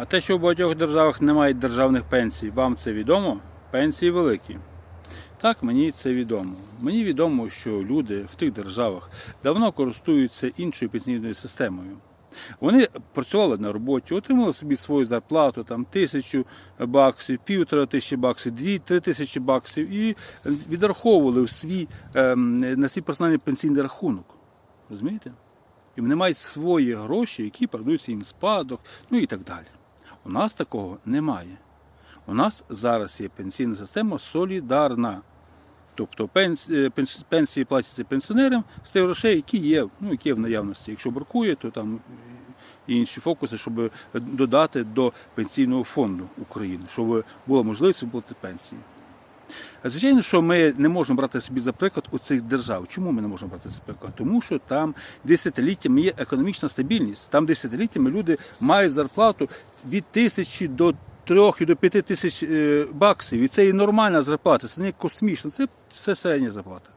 А те, що в багатьох державах немає державних пенсій, вам це відомо? Пенсії великі. Так, мені це відомо. Мені відомо, що люди в тих державах давно користуються іншою пенсійною системою. Вони працювали на роботі, отримали собі свою зарплату, там тисячу баксів, півтора тисячі баксів, дві-три тисячі баксів і відраховували в свій, ем, на свій персональний пенсійний рахунок. Розумієте? І вони мають свої гроші, які передаються їм спадок, ну і так далі. У нас такого немає. У нас зараз є пенсійна система солідарна. Тобто е, пенс- пенсії платяться пенсіонерам з тих грошей, які є, ну, які є в наявності. Якщо бракує, то там інші фокуси, щоб додати до пенсійного фонду України, щоб була можливість виплатити пенсії. Звичайно, що ми не можемо брати собі за приклад у цих держав. Чому ми не можемо брати за приклад? Тому що там десятиліттями є економічна стабільність. Там десятиліттями люди мають зарплату від тисячі до трьох і до п'яти тисяч е, баксів. І це і нормальна зарплата, це не космічна, це, це середня зарплата.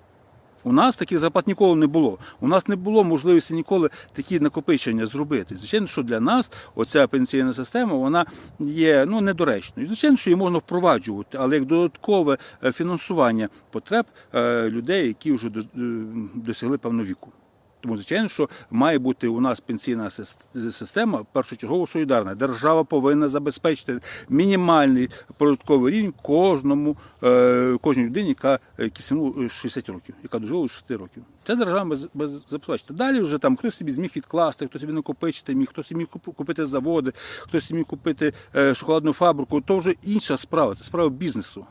У нас таких зарплат ніколи не було. У нас не було можливості ніколи такі накопичення зробити. Звичайно, що для нас оця пенсійна система вона є ну, недоречною. Звичайно, що її можна впроваджувати, але як додаткове е, фінансування потреб е, людей, які вже досягли певного віку. Тому, звичайно, що має бути у нас пенсійна сис- система першочергово солідарна. Держава повинна забезпечити мінімальний прожитковий рівень кожному е, кожній людині, яка е, киснула 60 років, яка дожила 60 років. Це держава без, без забезпечити. Далі вже там хтось собі зміг відкласти, хтось собі накопичити міг, хтось міг куп- купити заводи, хтось міг купити е, шоколадну фабрику. То вже інша справа, це справа бізнесу.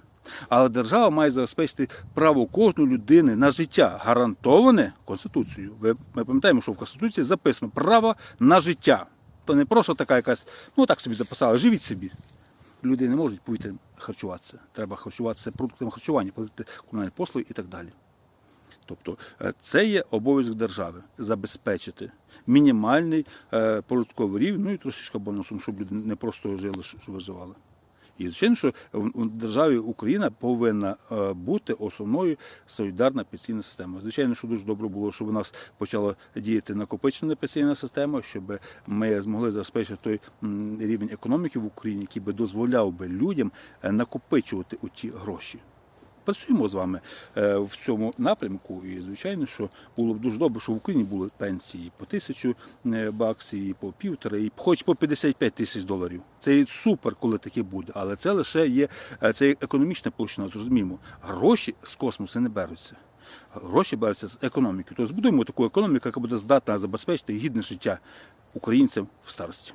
Але держава має забезпечити право кожної людини на життя, гарантоване Конституцією. Ви, ми пам'ятаємо, що в Конституції записано право на життя. То не просто така якась, ну так собі записали, живіть собі. Люди не можуть пойти харчуватися. Треба харчуватися продуктами харчування, платити комунальні послуги і так далі. Тобто е, це є обов'язок держави забезпечити мінімальний е, прожитковий рівень, ну і трошечки бонусом, щоб люди не просто жили, що що виживали. І звичайно, що в державі Україна повинна е, бути основною солідарна пенсійна система. Звичайно, що дуже добре було, щоб у нас почала діяти накопичена пенсійна система, щоб ми змогли забезпечити той рівень економіки в Україні, який би дозволяв би людям накопичувати накопичувати ті гроші. Працюємо з вами е, в цьому напрямку, і звичайно, що було б дуже добре, щоб в Україні були пенсії по тисячу е, баксів, і по півтора, і хоч по 55 тисяч доларів. Це супер, коли таке буде. Але це лише є е, це економічна площина. Зрозуміємо, гроші з космосу не беруться. Гроші беруться з економіки. Тобто збудуємо таку економіку, яка буде здатна забезпечити гідне життя українцям в старості.